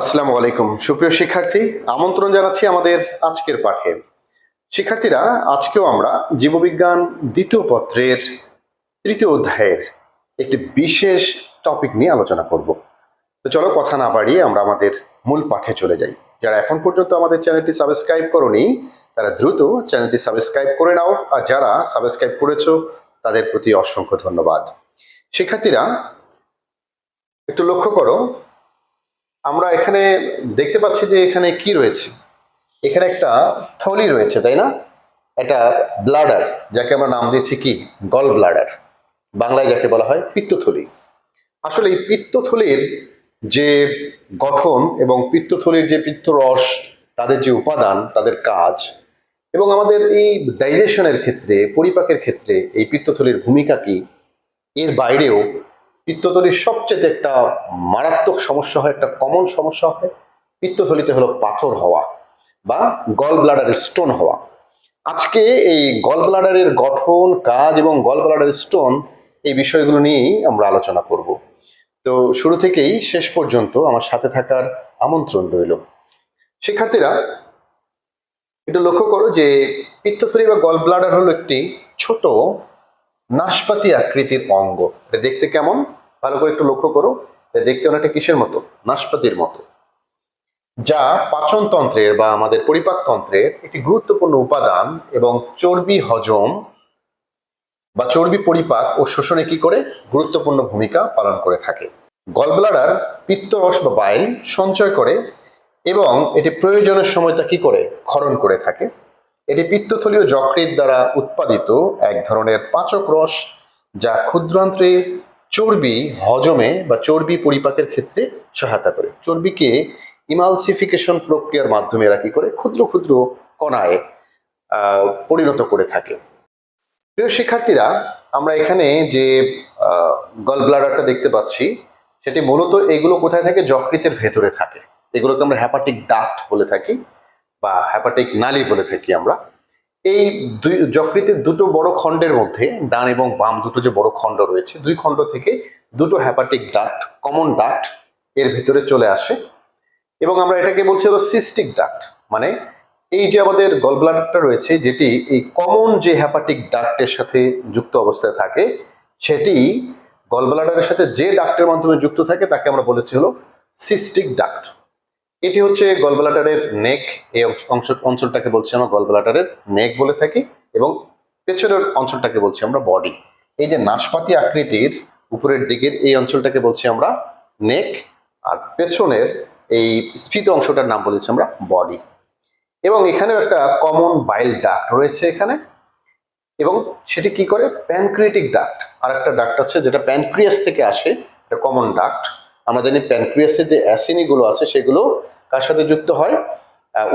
আসসালামু আলাইকুম। সুপ্রিয় শিক্ষার্থী, আমন্ত্রণ জানাচ্ছি আমাদের আজকের পাঠে। শিক্ষার্থীরা, আজকেও আমরা জীববিজ্ঞান দ্বিতীয় পত্রের তৃতীয় অধ্যায়ের একটি বিশেষ টপিক নিয়ে আলোচনা করব। তো চলো কথা না বাড়িয়ে আমরা আমাদের মূল পাঠে চলে যাই। যারা এখন পর্যন্ত আমাদের চ্যানেলটি সাবস্ক্রাইব করনি, তারা দ্রুত চ্যানেলটি সাবস্ক্রাইব করে নাও। আর যারা সাবস্ক্রাইব করেছ, তাদের প্রতি অসংখ্য ধন্যবাদ। শিক্ষার্থীরা, একটু লক্ষ্য করো আমরা এখানে দেখতে পাচ্ছি যে এখানে কি রয়েছে? এখানে একটা থলি রয়েছে, তাই না? এটা ব্লাডার যাকে আমরা নাম দিয়েছি কি? গল ব্লাডার বাংলায় যাকে বলা হয় পিত্তথলি। আসলে এই পিত্তথলির যে গঠন এবং পিত্তথলির যে পিত্তরস, তাদের যে উপাদান, তাদের কাজ, এবং আমাদের এই ডাইজেশনের ক্ষেত্রে, পরিপাকের ক্ষেত্রে এই পিত্তথলির ভূমিকা কি? এর বাইরেও পিত্তথলির সবচেয়ে একটা মারাত্মক সমস্যা হয়, একটা কমন সমস্যা হয় পিত্তথলিতে হলো পাথর হওয়া বা গল ব্লাডার স্টোন হওয়া। আজকে এই গল ব্লাডারের গঠন, কাজ এবং গল ব্লাডার স্টোন এই বিষয়গুলো নিয়েই আমরা আলোচনা করব। তো শুরু থেকেই শেষ পর্যন্ত আমার সাথে থাকার আমন্ত্রণ রইল। শিক্ষার্থীরা একটু লক্ষ্য করো যে পিত্তথলি বা গল ব্লাডার হলো একটি ছোট নাশপাতি আকৃতির অঙ্গ। এটা দেখতে কেমন? ভালো করে একটু লক্ষ্য করো দেখতে অনেকটা কিসের মতো? নাশপাতির মতো। যা পাচনতন্ত্রের বা আমাদের পরিপাকতন্ত্রের একটি গুরুত্বপূর্ণ উপাদান এবং চর্বি হজম বা চর্বি পরিপাক ও শোষণে কি করে? গুরুত্বপূর্ণ ভূমিকা পালন করে থাকে। গলব্লাডার, পিত্তরস বা বাইল সঞ্চয় করে এবং এটি প্রয়োজনের সময় তা কি করে? ক্ষরণ করে থাকে। এটি পিত্তথলীয় যকৃৎ দ্বারা উৎপাদিত এক ধরনের পাচক রস যা ক্ষুদ্রান্ত্রে চর্বি হজমে বা চর্বি পরিপাকের ক্ষেত্রে সহায়তা করে। চর্বিকে ইমালসিফিকেশন প্রক্রিয়ার মাধ্যমে এরা কি করে? ক্ষুদ্র ক্ষুদ্র কণায় পরিণত করে থাকে। প্রিয় শিক্ষার্থীরা, আমরা এখানে যে গল ব্লাডারটা দেখতে পাচ্ছি, সেটি মূলত এগুলো কোথায় থাকে? যকৃতের ভেতরে থাকে। এগুলোকে আমরা হ্যাপাটিক ডাক্ট বলে থাকি বা হ্যাপাটিক নালি বলে থাকি আমরা। এই দুই, যকৃতের দুটো বড় খণ্ডের মধ্যে, ডান এবং বাম দুটো যে বড় খণ্ড রয়েছে, দুই খণ্ড থেকে দুটো হ্যাপাটিক ডাক্ট কমন ডাক্ট এর ভিতরে চলে আসে। এবং আমরা এটাকে বলছি হলো সিস্টিক ডাক্ট মানে এই যে আমাদের গলব্লাডারটা রয়েছে, যেটি এই কমন যে হ্যাপাটিক ডাক্টের সাথে যুক্ত অবস্থায় থাকে, সেটি গলব্লাডারের সাথে যে ডাক্টের মাধ্যমে যুক্ত থাকে, তাকে আমরা বলেছি হলো সিস্টিক ডাক্ট এটি হচ্ছে গলব্লাডারের নেক, এই অংশ- অঞ্চলটাকে বলছি আমরা গলব্লাডারের নেক বলে থাকি এবং পেছনের অঞ্চলটাকে বলছি আমরা বডি। এই যে নাশপাতি আকৃতির উপরের দিকের এই অঞ্চলটাকে বলছি আমরা নেক, আর পেছনের এই স্ফীত অংশটার নাম বলেছি আমরা বডি। এবং এখানেও একটা কমন বাইল ডাক্ট রয়েছে এখানে, এবং সেটি কি করে? Pancreatic duct. আর একটা ডাক্ট আছে যেটা প্যানক্রিয়াস থেকে আসে, এটা কমন ডাক্ট। আমরা জানি প্যানক্রিয়াসের যে অ্যাসিনিগুলো আছে, সেগুলো কার সাথে যুক্ত হয়?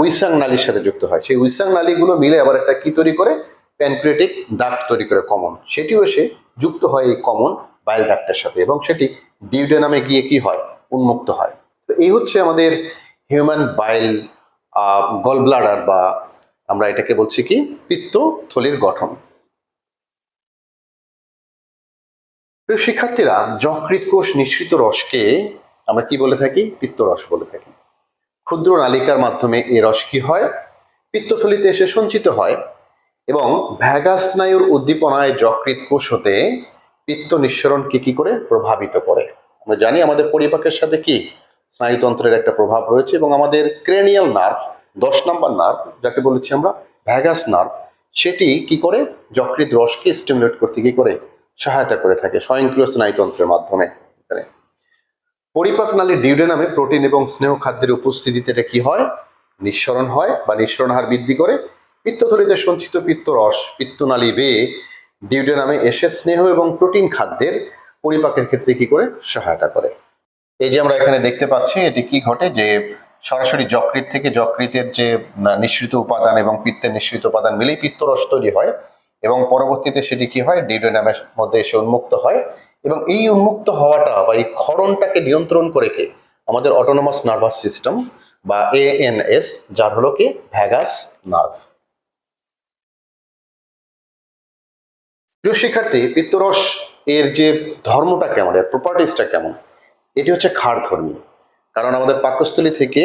উইসাং নালীর সাথে যুক্ত হয়। সেই উইসাং নালীগুলো মিলে আবার একটা কি তৈরি করে? প্যানক্রিয়েটিক ডাক্ট তৈরি করে কমন সেটিও এসে যুক্ত হয় এই কমন বাইল ডাক্টের সাথে এবং সেটি ডিউডেনামে গিয়ে কি হয়? উন্মুক্ত হয়। তো এই হচ্ছে আমাদের হিউম্যান বাইল গল ব্লাডার বা আমরা এটাকে বলছি কি? পিত্ত থলির গঠন। প্রিয় শিক্ষার্থীরা যকৃৎ কোষ নিঃসৃত রসকে আমরা কি বলে থাকি? পিত্তরস বলে থাকি। ক্ষুদ্র নালিকার মাধ্যমে এই রস কি হয়? পিত্তথলিতে এসে সঞ্চিত হয় এবং ভ্যাগাস স্নায়ুর উদ্দীপনায় যকৃত কোষ হতে পিত্ত নিঃসরণকে কি করে? প্রভাবিত করে। আমরা জানি আমাদের পরিপাকের সাথে কি? স্নায়ুতন্ত্রের একটা প্রভাব রয়েছে এবং আমাদের ক্রেনিয়াল নার্ভ, দশ নম্বর নার্ভ, যাকে বলেছি আমরা, ভ্যাগাস নার্ভ, সেটি কি করে? যকৃত রসকে স্টিমুলেট করতে কি করে? সহায়তা করে থাকে স্বয়ংক্রিয় স্নায়ুতন্ত্রের মাধ্যমে। পরিপাক নালী ডিউডেনামে প্রোটিন এবং স্নেহ খাদ্যের উপস্থিতিতে এটা কি হয়? নিঃসরণ হয় বা নিঃসরণ হার বৃদ্ধি করে। পিত্তথলিতে সঞ্চিত পিত্তরস পিত্তনালী বেয়ে ডিউডেনামে এসে স্নেহ এবং প্রোটিন খাদ্যের পরিপাকের ক্ষেত্রে কি করে? সহায়তা করে। এই যে আমরা এখানে দেখতে পাচ্ছি, এটি কি ঘটে? যে সরাসরি যকৃত থেকে যকৃতের যে নিঃসৃত উপাদান এবং পিত্তের নিঃসৃত উপাদান মিলেই পিত্তরস তৈরি হয় এবং পরবর্তীতে সেটি কি হয়? ডিউডেনামের মধ্যে এসে উন্মুক্ত হয়। এবং এই উন্মুক্ত হওয়াটা বা এই ক্ষরণটাকে নিয়ন্ত্রণ করে কে? আমাদের অটোনোমাস নার্ভাস সিস্টেম বা এএনএস যার হলো কি? ভ্যাগাস নার্ভ প্রিয় শিক্ষার্থী, পিত্তরস এর যে ধর্মটা কেমন এর প্রপার্টিসটা কেমন? এটি হচ্ছে ক্ষার ধর্মী। কারণ আমাদের পাকস্থলী থেকে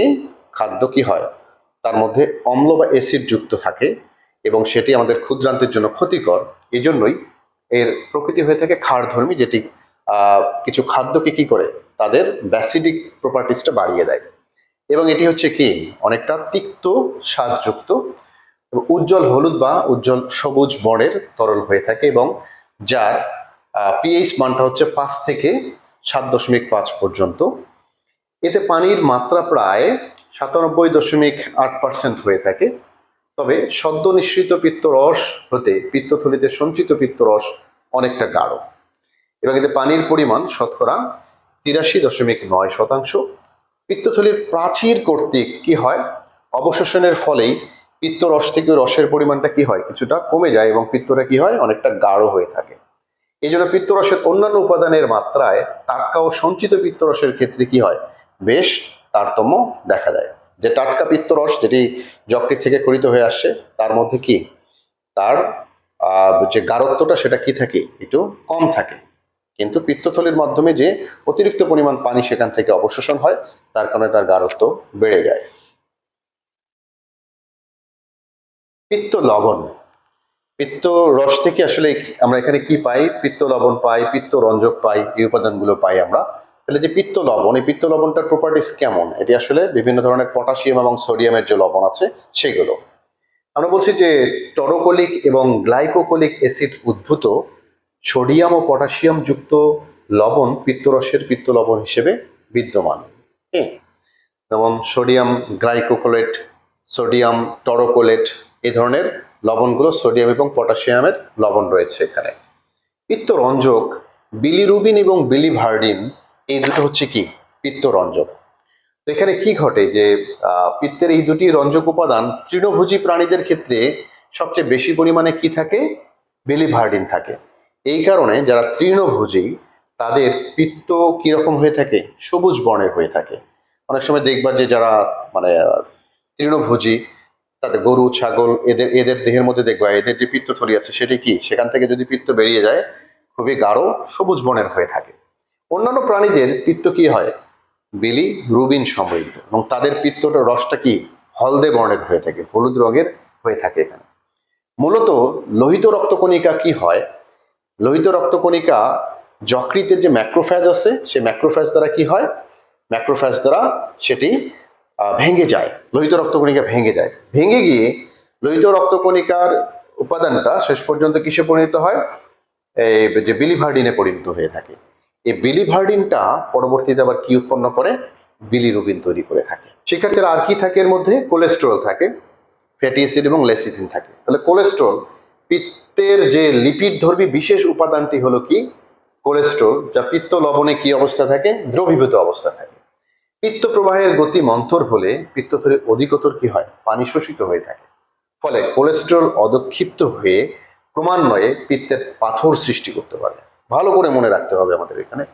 খাদ্য কি হয়? তার মধ্যে অম্ল বা অ্যাসিড যুক্ত থাকে এবং সেটি আমাদের ক্ষুদ্রান্তের জন্য ক্ষতিকর। এই জন্যই এর প্রকৃতি হয়ে থাকে ক্ষারধর্মী যেটি কিছু খাদ্যকে কি করে? তাদের ব্যাসিডিক প্রপার্টিসটা বাড়িয়ে দেয়। এবং এটি হচ্ছে কি? অনেকটা তিক্ত স্বাদযুক্ত উজ্জ্বল হলুদ বা উজ্জ্বল সবুজ বর্ণের তরল হয়ে থাকে এবং যার পিএইচ মানটা হচ্ছে পাঁচ থেকে সাত দশমিক পাঁচ পর্যন্ত। এতে পানির মাত্রা প্রায় সাতানব্বই দশমিক আট পার্সেন্ট হয়ে থাকে। তবে সদ্য নিঃসৃত পিত্তরস হতে পিত্তথলিতে সঞ্চিত পিত্তরস অনেকটা গাঢ়। এবং এতে পানির পরিমাণ শতকরা তিরাশি দশমিক নয় শতাংশ। পিত্তথলির প্রাচীর কর্তৃক কি হয়? অবশোষণের ফলেই পিত্তরস থেকে রসের পরিমাণটা কি হয়? কিছুটা কমে যায় এবং পিত্তটা কি হয়? অনেকটা গাঢ় হয়ে থাকে। এই জন্য পিত্তরসের অন্যান্য উপাদানের মাত্রায় টাটকা ও সঞ্চিত পিত্তরসের ক্ষেত্রে কি হয়? বেশ তারতম্য দেখা যায় যে টাটকা পিত্তরস যেটি যকৃত থেকে করিত হয়ে আসছে তার মধ্যে কি? তার যে গাঢ়ত্বটা, সেটা কি থাকে? একটু কম থাকে। কিন্তু পিত্তথলির মাধ্যমে যে অতিরিক্ত পরিমাণ পানি সেখান থেকে অবশোষণ হয়, তার কারণে তার গাঢ়ত্ব বেড়ে যায়। পিত্ত লবণ পিত্ত রস থেকে আসলে আমরা এখানে কি পাই? পিত্ত লবণ পাই পিত্ত রঞ্জক পাই, এই উপাদানগুলো পাই আমরা। তাহলে যে পিত্ত লবণ, এই পিত্ত লবণটার প্রপার্টিস কেমন? এটি আসলে বিভিন্ন ধরনের পটাশিয়াম এবং সোডিয়ামের যে লবণ আছে, সেগুলো। আমরা বলছি যে টরোকোলিক এবং গ্লাইকোকোলিক অ্যাসিড উদ্ভূত সোডিয়াম ও পটাশিয়াম যুক্ত লবণ পিত্তরসের পিত্ত লবণ হিসেবে বিদ্যমান। যেমন সোডিয়াম গ্লাইকোকোলেট সোডিয়াম টরোকোলেট এই ধরনের লবণগুলো সোডিয়াম এবং পটাশিয়ামের লবণ রয়েছে এখানে। পিত্তরঞ্জক বিলিরুবিন এবং বিলিভার্ডিন এই দুটো হচ্ছে কি? পিত্তরঞ্জক। তো এখানে কি ঘটে যে পিত্তের এই দুটি রঞ্জক উপাদান তৃণভোজী প্রাণীদের ক্ষেত্রে সবচেয়ে বেশি পরিমাণে কি থাকে? বিলিভার্ডিন থাকে। এই কারণে যারা তৃণভোজী, তাদের পিত্ত কীরকম হয়ে থাকে? সবুজ বর্ণের হয়ে থাকে। অনেক সময় দেখবা যে, যারা মানে তৃণভোজী, তাদের গরু, ছাগল, এদের এদের দেহের মধ্যে দেখবা, এদের যে পিত্তথলি আছে, সেটি কি? সেখান থেকে যদি পিত্ত বেরিয়ে যায়, খুবই গাঢ়, সবুজ বর্ণের হয়ে থাকে। অন্যান্য প্রাণীদের পিত্ত কি হয়? বিলি, রুবিন সমৃদ্ধ। এবং তাদের পিত্তটা, রসটা কি? হলদে বর্ণের হয়ে থাকে, হলুদ রঙের হয়ে থাকে এখানে। মূলত লোহিত রক্তকণিকা কি হয়? লোহিত রক্তকণিকা যকৃতের যে ম্যাক্রোফ্যাজ আছে, সেই ম্যাক্রোফ্যাজ দ্বারা কি হয়? ম্যাক্রোফ্যাজ দ্বারা সেটি ভেঙে যায়। লোহিত রক্তকণিকা ভেঙে যায়। ভেঙে গিয়ে লোহিত রক্তকণিকার উপাদানটা শেষ পর্যন্ত কিসে পরিণত হয়? যে বিলিভার্ডিনে পরিণত হয়ে থাকে। এই বিলিভার্ডিনটা পরবর্তীতে আবার কি উৎপন্ন করে? বিলিরুবিন তৈরি করে থাকে। শিক্ষার্থীরা আর কি থাকে এর মধ্যে? কোলেস্টেরল থাকে, ফ্যাটি অ্যাসিড এবং লেসিথিন থাকে। তাহলে কোলেস্ট্রল পিত্তের যে লিপিড ধর্মী বিশেষ উপাদানটি হলো কি? কোলেস্ট্রল, যা পিত্ত লবণে কি অবস্থা থাকে? দ্রবীভূত অবস্থা থাকে। পিত্ত প্রবাহের গতি মন্থর হলে পিত্তথলি অধিকতর কি হয়? পানি শোষিত হয়ে থাকে। ফলে কোলেস্ট্রল অদক্ষিপ্ত হয়ে ক্রমান্বয়ে পিত্তের পাথর সৃষ্টি করতে পারে। ভালো করে মনে রাখতে হবে আমাদের এখানে।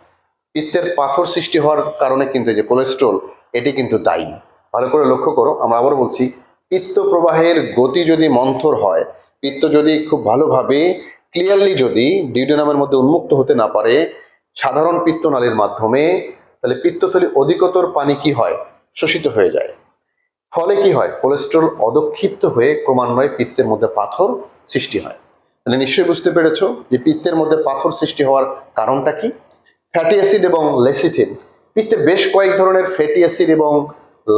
পিত্তের পাথর সৃষ্টি হওয়ার কারণে কিন্তু যে কোলেস্ট্রল এটি কিন্তু দায়ী। ভালো করে লক্ষ্য করো, আমরা আবার বলছি পিত্ত প্রবাহের গতি যদি মন্থর হয়, পিত্ত যদি খুব ভালোভাবে ক্লিয়ারলি যদি ডিউডেনামের মধ্যে উন্মুক্ত হতে না পারে, সাধারণ পিত্তনালীর মাধ্যমে, তাহলে পিত্তথলি অধিকতর পানি কি হয়? শোষিত হয়ে যায়। ফলে কি হয়? কোলেস্ট্রল অদক্ষিপ্ত হয়ে ক্রমান্বয়ে পিত্তের মধ্যে পাথর সৃষ্টি হয়। তাহলে নিশ্চয়ই বুঝতে পেরেছ যে পিত্তের মধ্যে পাথর সৃষ্টি হওয়ার কারণটা কি? ফ্যাটি অ্যাসিড এবং লেসিথিন পিত্তে বেশ কয়েক ধরনের ফ্যাটি অ্যাসিড এবং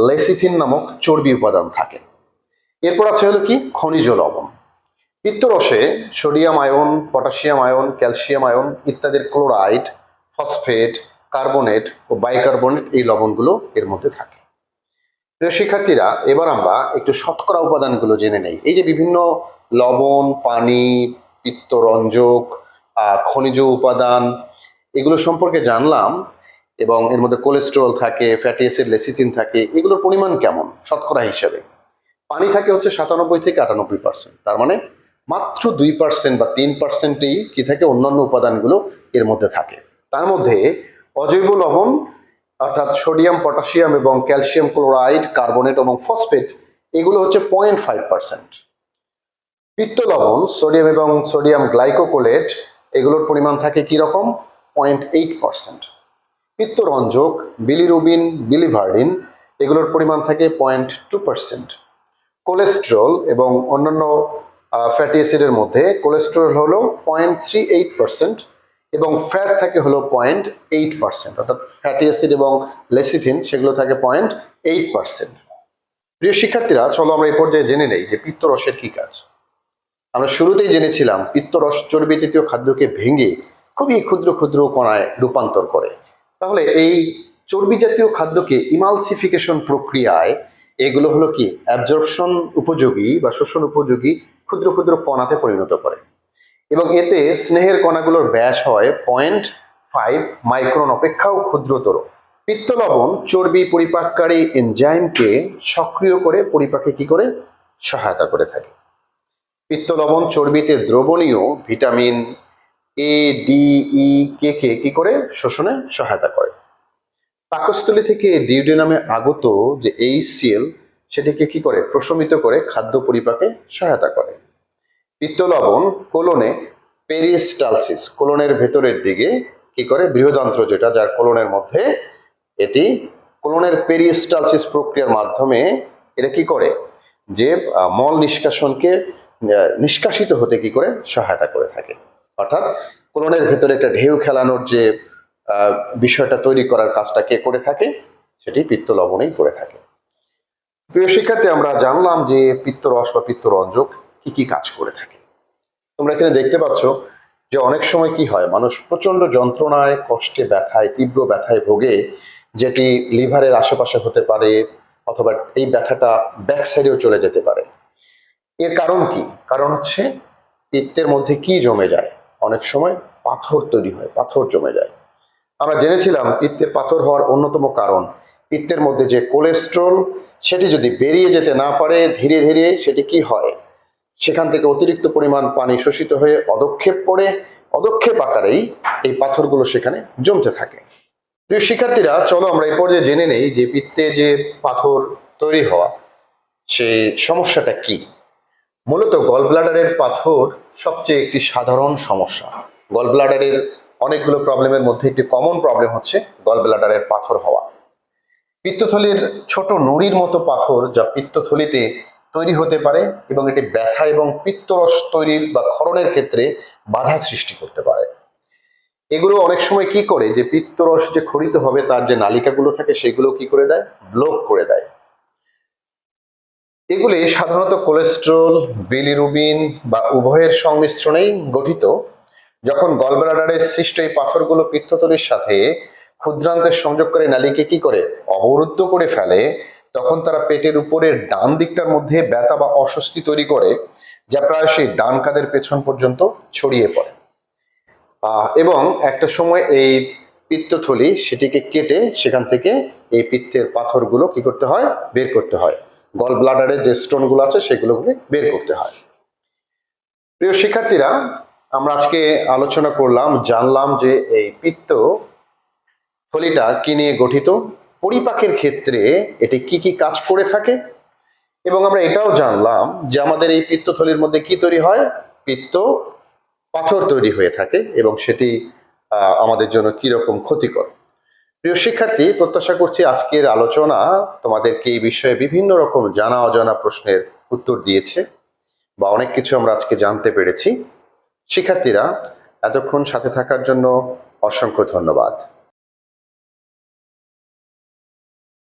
লেসিথিন নামক চর্বি উপাদান থাকে। এরপর আছে হলো কি? খনিজ লবণ। পিত্তরসে sodium ion, potassium ion, calcium ion ইত্যাদির ক্লোরাইড, ফসফেট, কার্বনেট ও বাইকার্বনেট এই লবণগুলো এর মধ্যে থাকে। শিক্ষার্থীরা, এবার আমরা একটু শতকরা উপাদানগুলো জেনে নেই। এই যে বিভিন্ন লবণ, পানি, পিত্তরঞ্জক খনিজ উপাদান, এগুলো সম্পর্কে জানলাম এবং এর মধ্যে কোলেস্টেরল থাকে, ফ্যাটি অ্যাসিড লেসিথিন থাকে, এগুলোর পরিমাণ কেমন? শতকরা হিসাবে। পানি থাকে হচ্ছে সাতানব্বই থেকে আটানব্বই পার্সেন্ট তার মানে মাত্র দুই পার্সেন্ট বা তিন পার্সেন্টেই কি থাকে অন্যান্য উপাদানগুলো এর মধ্যে থাকে। তার মধ্যে অজৈব লবণ অর্থাৎ সোডিয়াম, পটাশিয়াম এবং ক্যালসিয়াম ক্লোরাইড, কার্বনেট এবং ফসফেট, এগুলো হচ্ছে পয়েন্ট ফাইভ পার্সেন্ট। পিত্ত লবণ, সোডিয়াম এবং সোডিয়াম গ্লাইকোকোলেট, এগুলোর পরিমাণ থাকে কি রকম? Point eight percent. পিত্তরঞ্জক bilirubin, biliverdin, এগুলোর পরিমাণ থাকে পয়েন্ট টু পার্সেন্ট। কোলেস্ট্রল এবং অন্যান্য ফ্যাটি অ্যাসিডের মধ্যে কোলেস্ট্রল হলো পয়েন্ট থ্রি এইট পার্সেন্ট। এবং ফ্যাট থাকে হলো পয়েন্ট এইট পার্সেন্ট অর্থাৎ ফ্যাটি অ্যাসিড এবং লেসিথিন সেগুলো থাকে পয়েন্ট এইট পার্সেন্ট প্রিয় শিক্ষার্থীরা, চলো আমরা এই পর্যায়ে জেনে নেই যে পিত্তরসের কি কাজ। আমরা শুরুতেই জেনেছিলাম, পিত্তরস চর্বি জাতীয় খাদ্যকে ভেঙে খুবই ক্ষুদ্র ক্ষুদ্র কণায় রূপান্তর করে। তাহলে এই চর্বি জাতীয় খাদ্যকে ইমালসিফিকেশন প্রক্রিয়ায় এগুলো হলো কি অ্যাবজর্পশন উপযোগী বা শোষণ উপযোগী ক্ষুদ্র ক্ষুদ্র কণাতে পরিণত করে। এবং এতে স্নেহের কণাগুলোর ব্যাস হয় পয়েন্ট ফাইভ মাইক্রন অপেক্ষাও ক্ষুদ্রতর। পিত্তলবণ চর্বি পরিপাককারী এনজাইমকে সক্রিয় করে পরিপাকে কি করে? সহায়তা করে থাকে। পিত্তলবণ চর্বিতে দ্রবণীয় ভিটামিন এ ডি ই কে কে কি করে? শোষণে সহায়তা করে। পাকস্থলী থেকে ডিউডে নামে আগত যে এইচসিএল সেটিকে কি করে? প্রশমিত করে খাদ্য পরিপাকে সহায়তা করে। পিত্তলবণ কোলনে পেরিস্টালসিস, কোলনের ভেতরের দিকে কি করে? বৃহদান্ত্র যেটা, যার কোলনের মধ্যে এটি কোলনের পেরিস্টালসিস প্রক্রিয়ার মাধ্যমে এটা কি করে? যে মল নিষ্কাশনকে নিষ্কাশিত হতে কি করে? সহায়তা করে থাকে। অর্থাৎ কোলনের ভেতরে একটা ঢেউ খেলানোর যে বিষয়টা তৈরি করার কাজটা কে করে থাকে? সেটি পিত্ত লবণেই করে থাকে। প্রিয় শিক্ষার্থী, আমরা জানলাম যে পিত্তরস বা পিত্তরঞ্জক কি কি কাজ করে থাকে। তোমরা এখানে দেখতে পাচ্ছ যে অনেক সময় কি হয়, মানুষ প্রচণ্ড যন্ত্রণায়, কষ্টে ব্যথায়, তীব্র ব্যথায় ভোগে, যেটি লিভারের আশেপাশে হতে পারে অথবা এই ব্যথাটা ব্যাক সাইডেও চলে যেতে পারে। এর কারণ কি? কারণ হচ্ছে পিত্তের মধ্যে কি জমে যায়? অনেক সময় পাথর তৈরি হয়, পাথর জমে যায়। আমরা জেনেছিলাম পিত্তের পাথর হওয়ার অন্যতম কারণ, পিত্তের মধ্যে যে কোলেস্ট্রল, সেটি যদি বেরিয়ে যেতে না পারে, ধীরে ধীরে সেটি কি হয়? সেখান থেকে অতিরিক্ত পরিমাণ পানি শোষিত হয়ে অদক্ষেপ পড়ে অদক্ষেপ আকারেই এই পাথরগুলো সেখানে জমতে থাকে। প্রিয় শিক্ষার্থীরা, চলো আমরা এই পর্যায়ে জেনে নেই যে পিত্তে যে পাথর তৈরি হওয়া সেই সমস্যাটা কি। মূলত গল ব্লাডারের পাথর সবচেয়ে একটি সাধারণ সমস্যা। গল ব্লাডারের অনেকগুলো প্রবলেমের মধ্যে একটি কমন প্রবলেম হচ্ছে গল ব্লাডারের পাথর হওয়া। পিত্তথলির ছোট নুড়ির মতো পাথর যা পিত্তথলিতে তৈরি হতে পারে এবং এটি ব্যথা এবং পিত্তরস তৈরির বা ক্ষরণের ক্ষেত্রে বাধা সৃষ্টি করতে পারে। এগুলো অনেক সময় কি করে? যে পিত্তরস যে খরিত হবে, তার যে নালিকাগুলো থাকে, সেগুলো কি করে দেয়? ব্লক করে দেয়। এগুলি সাধারণত কোলেস্ট্রল, বিলিরুবিন বা উভয়ের সংমিশ্রণেই গঠিত। যখন গলব্লাডারে সৃষ্ট এই পাথরগুলো পিত্ততলির সাথে ক্ষুদ্রান্তের সংযোগ করে নালীকে কি করে? অবরুদ্ধ করে ফেলে তখন তারা পেটের উপরের ডান দিকটার মধ্যে ব্যথা বা অস্বস্তি তৈরি করে, যা প্রায়শই ডান কাদের পেছন পর্যন্ত ছড়িয়ে পড়ে। এবং একটা সময় এই পিত্তথলি সেটিকে কেটে সেখান থেকে এই পিত্তের পাথরগুলো কি করতে হয়? বের করতে হয়। গল ব্লাডারের যে স্টোনগুলো আছে সেগুলোকে বের করতে হয়। প্রিয় শিক্ষার্থীরা, আমরা আজকে আলোচনা করলাম, জানলাম যে এই পিত্ত থলিটা কি নিয়ে গঠিত? পরিপাকের ক্ষেত্রে এটি কি কি কাজ করে থাকে? এবং আমরা এটাও জানলাম যে আমাদের এই পিত্তথলির মধ্যে কি তৈরি হয়? পিত্ত পাথর তৈরি হয়ে থাকে এবং সেটি আমাদের জন্য কি রকম ক্ষতিকর? প্রিয় শিক্ষার্থী, প্রত্যাশা করছি আজকের আলোচনা তোমাদেরকে এই বিষয়ে বিভিন্ন রকম জানা অজানা প্রশ্নের উত্তর দিয়েছে বা অনেক কিছু আমরা আজকে জানতে পেরেছি। শিক্ষার্থীরা, এতক্ষণ সাথে থাকার জন্য অসংখ্য ধন্যবাদ।